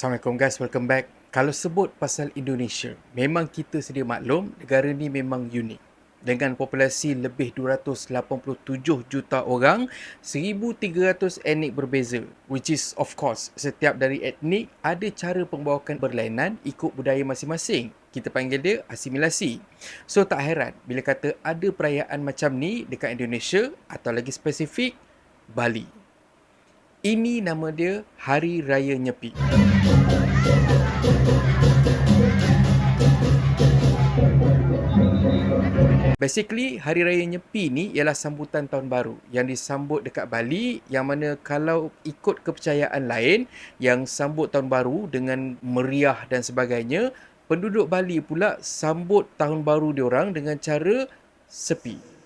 Assalamualaikum guys, welcome back. Kalau sebut pasal Indonesia, memang kita sedia maklum negara ni memang unik. Dengan populasi lebih 287 juta orang, 1300 etnik berbeza. Which is of course, setiap dari etnik ada cara pembawakan berlainan ikut budaya masing-masing. Kita panggil dia asimilasi. So tak heran bila kata ada perayaan macam ni dekat Indonesia atau lagi spesifik, Bali. Ini nama dia Hari Raya Nyepi. Basically, Hari Raya Nyepi ni ialah sambutan tahun baru yang disambut dekat Bali yang mana kalau ikut kepercayaan lain yang sambut tahun baru dengan meriah dan sebagainya, penduduk Bali pula sambut tahun baru diorang dengan cara sepi.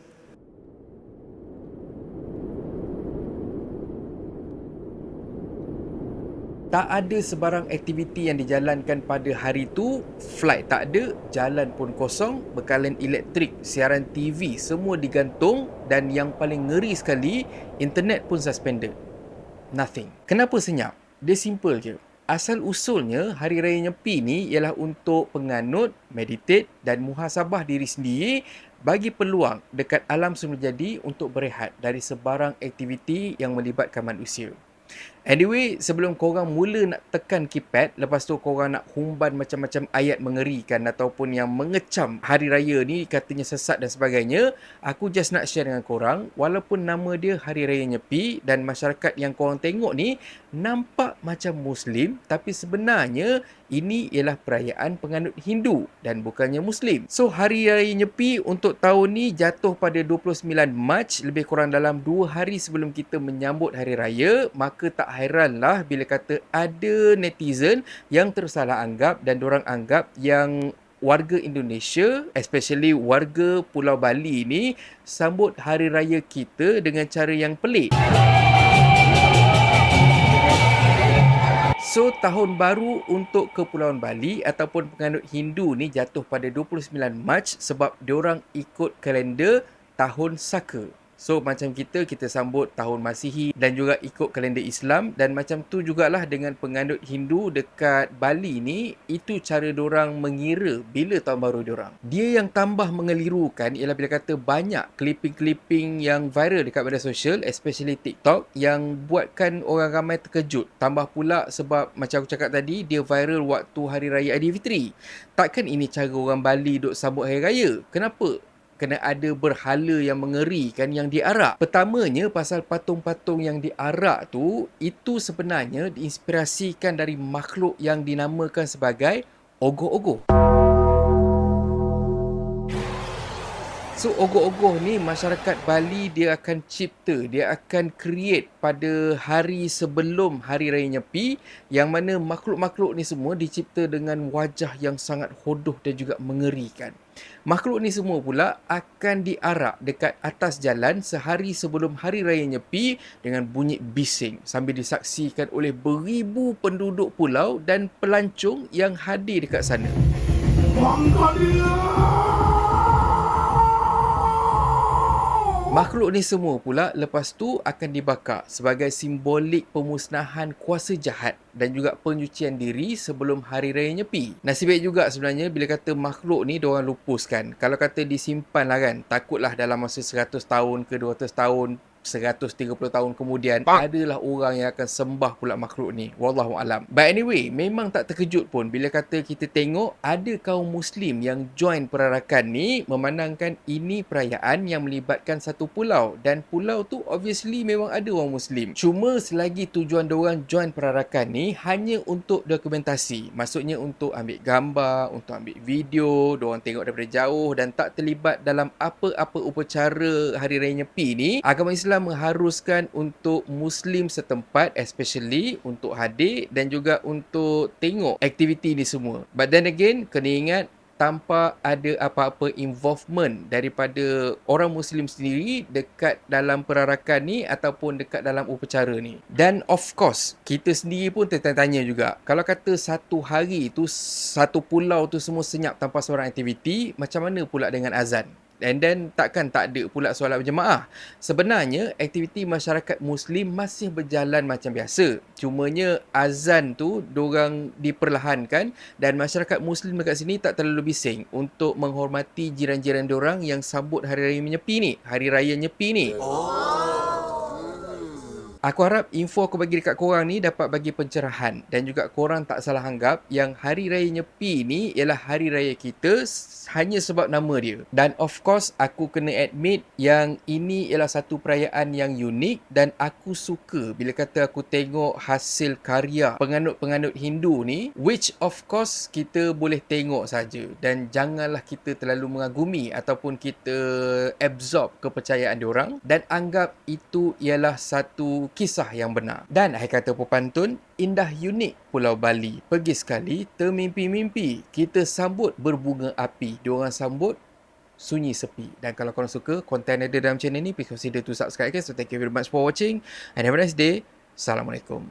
Tak ada sebarang aktiviti yang dijalankan pada hari tu. Flight tak ada jalan pun kosong bekalan elektrik siaran TV semua digantung dan yang paling ngeri sekali internet pun suspended. Nothing. Kenapa senyap? Dia simple je. Asal usulnya hari raya nyepi ni ialah untuk penganut meditate dan muhasabah diri sendiri bagi peluang dekat alam semula jadi untuk berehat dari sebarang aktiviti yang melibatkan manusia Anyway, sebelum korang mula nak tekan keypad, lepas tu korang nak humban macam-macam ayat mengerikan ataupun yang mengecam hari raya ni katanya sesat dan sebagainya, aku just nak share dengan korang, walaupun nama dia Hari Raya Nyepi dan masyarakat yang korang tengok ni nampak macam Muslim, tapi sebenarnya ini ialah perayaan penganut Hindu dan bukannya Muslim. So, Hari Raya Nyepi untuk tahun ni jatuh pada 29 Mac, lebih kurang dalam 2 hari sebelum kita menyambut Hari Raya, maka tak hairanlah bila kata ada netizen yang tersalah anggap dan orang anggap yang warga Indonesia, especially warga Pulau Bali ni sambut hari raya kita dengan cara yang pelik. So tahun baru untuk Kepulauan Bali ataupun penganut Hindu ni jatuh pada 29 Mac sebab diorang ikut kalender tahun Saka. So macam kita, kita sambut tahun Masihi dan juga ikut kalender Islam dan macam tu jugalah dengan penganut Hindu dekat Bali ni, itu cara orang mengira bila tahun baru orang. Dia yang tambah mengelirukan ialah bila kata banyak clipping-clipping yang viral dekat media sosial, especially TikTok yang buatkan orang ramai terkejut. Tambah pula sebab macam aku cakap tadi, dia viral waktu Hari Raya Aidilfitri. Takkan ini cara orang Bali duk sambut Hari Raya? Kenapa? Kena ada berhala yang mengerikan yang diarak. Pertamanya pasal patung-patung yang diarak tu itu sebenarnya diinspirasikan dari makhluk yang dinamakan sebagai ogoh-ogoh. So ogoh-ogoh ni masyarakat Bali dia akan cipta, dia akan create pada hari sebelum Hari Raya Nyepi yang mana makhluk-makhluk ni semua dicipta dengan wajah yang sangat hodoh dan juga mengerikan. Makhluk ni semua pula akan diarak dekat atas jalan sehari sebelum Hari Raya Nyepi dengan bunyi bising sambil disaksikan oleh beribu penduduk pulau dan pelancong yang hadir dekat sana. Bangga Makhluk ni semua pula lepas tu akan dibakar sebagai simbolik pemusnahan kuasa jahat dan juga penyucian diri sebelum hari raya nyepi. Nasib baik juga sebenarnya bila kata makhluk ni diorang lupuskan. Kalau kata disimpan lah kan, takutlah dalam masa 100 tahun ke 200 tahun 130 tahun kemudian Bang. adalah orang yang akan sembah pula makhluk ni. Wallahu alam. But anyway memang tak terkejut pun bila kata kita tengok ada kaum muslim yang join perarakan ni memandangkan ini perayaan yang melibatkan satu pulau. Dan pulau tu obviously memang ada orang muslim. Cuma selagi tujuan orang join perarakan ni hanya untuk dokumentasi. Maksudnya untuk ambil gambar untuk ambil video orang tengok daripada jauh dan tak terlibat dalam apa-apa upacara hari raya nyepi ni agama Islam Islam mengharuskan untuk Muslim setempat especially untuk hadir dan juga untuk tengok aktiviti ni semua. But then again, kena ingat tanpa ada apa-apa involvement daripada orang Muslim sendiri dekat dalam perarakan ni ataupun dekat dalam upacara ni. Dan of course, kita sendiri pun tertanya juga. Kalau kata satu hari tu, satu pulau tu semua senyap tanpa seorang aktiviti, macam mana pula dengan azan? And then takkan tak ada pula solat berjemaah. Sebenarnya aktiviti masyarakat Muslim masih berjalan macam biasa. Cumanya azan tu dorang diperlahankan dan masyarakat Muslim dekat sini tak terlalu bising untuk menghormati jiran-jiran dorang yang sambut Hari Raya Menyepi ni. Hari Raya Nyepi ni. Aku harap info aku bagi dekat korang ni dapat bagi pencerahan dan juga korang tak salah anggap yang Hari Raya Nyepi ni ialah hari raya kita hanya sebab nama dia. Dan of course aku kena admit yang ini ialah satu perayaan yang unik dan aku suka bila kata aku tengok hasil karya penganut-penganut Hindu ni which of course kita boleh tengok saja dan janganlah kita terlalu mengagumi ataupun kita absorb kepercayaan diorang dan anggap itu ialah satu kisah yang benar. Dan akhir kata pepantun, indah unik Pulau Bali. Pergi sekali termimpi-mimpi. Kita sambut berbunga api. Diorang sambut sunyi sepi. Dan kalau korang suka konten ada dalam channel ni, please consider to subscribe guys. So thank you very much for watching and have a nice day. Assalamualaikum.